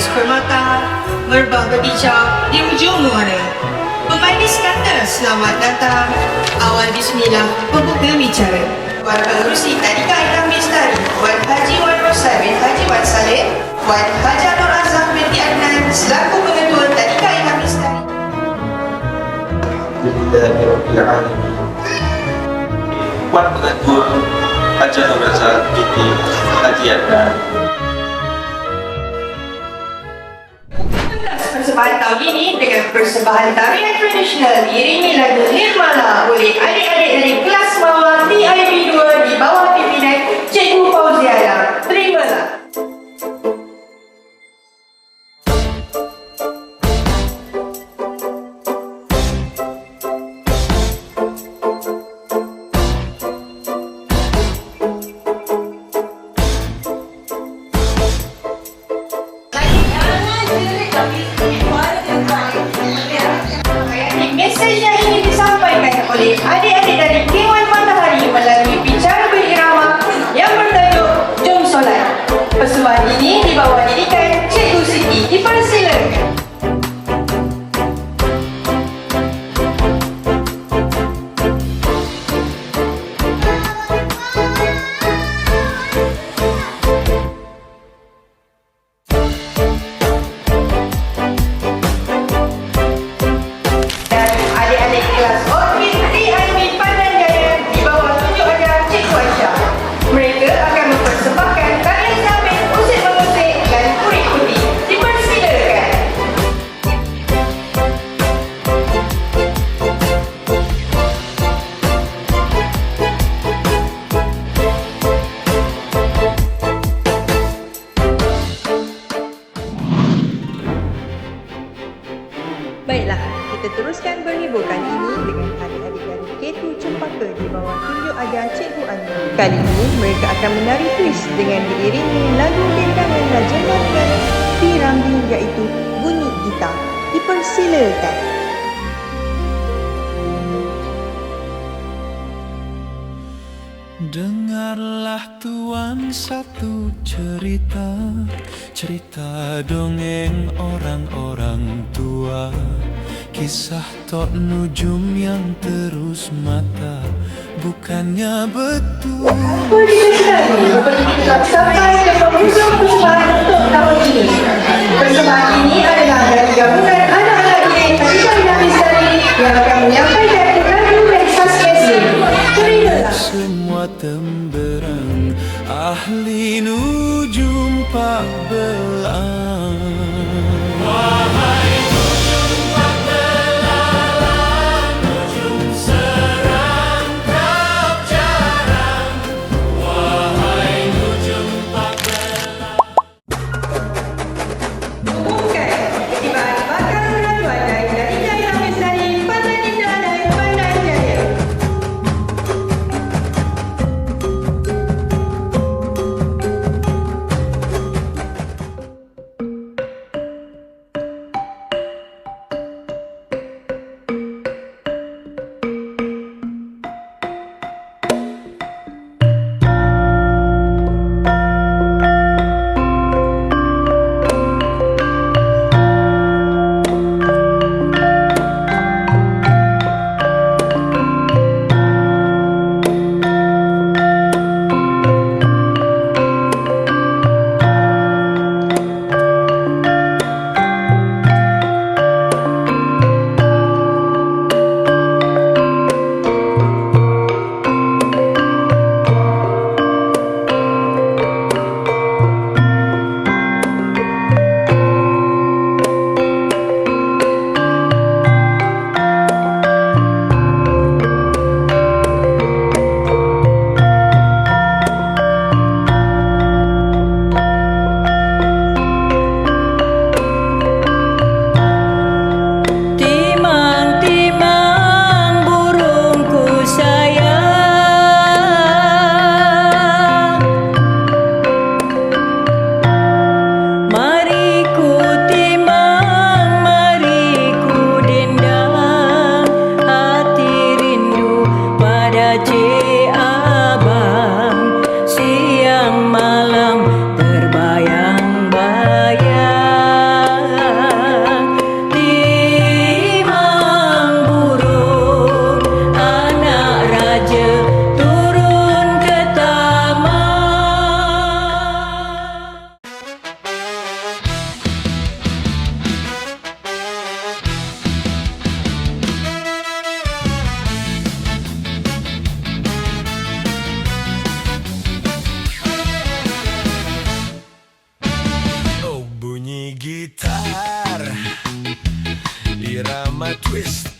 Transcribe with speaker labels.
Speaker 1: permata, merbah berbicara di ujung muara. Pemanis kata selamat datang, awal bismillah pembuka bicara. Wan Pengurusi Tadika Itam Bestari, Wan Haji Wan Rosai bin Haji Wan Saleh, Wan Haja Nur Azam binti Adnan selaku pengetua Tadika Bestari.
Speaker 2: Alhamdulillahirrahmanirrahim. Puan Pengetua Haji Nur Razak binti Haji Adnan.
Speaker 1: Tahun ini dengan persembahan tarian tradisional diiringi lagu Nirmala oleh adik-adik dari kelas bawah TIB 2 di bawah pimpinan Cikgu Fauziana. Ajar Cikgu
Speaker 3: Anu. Kali ini mereka akan menari twist dengan diiringi lagu gendang Raja Negara P. Ramli iaitu Bunyi Gitar. Dipersilakan.
Speaker 4: Dengarlah tuan satu cerita Cerita dongeng orang-orang tua Kisah Tok Nujum yang terus mata Bukannya betul
Speaker 1: Sampai ke penghujung persembahan untuk tahun ini. Persembahan ini adalah dari gabungan anak-anak didik Tadika Ina Misteri yang akan menyampaikan
Speaker 4: drama twist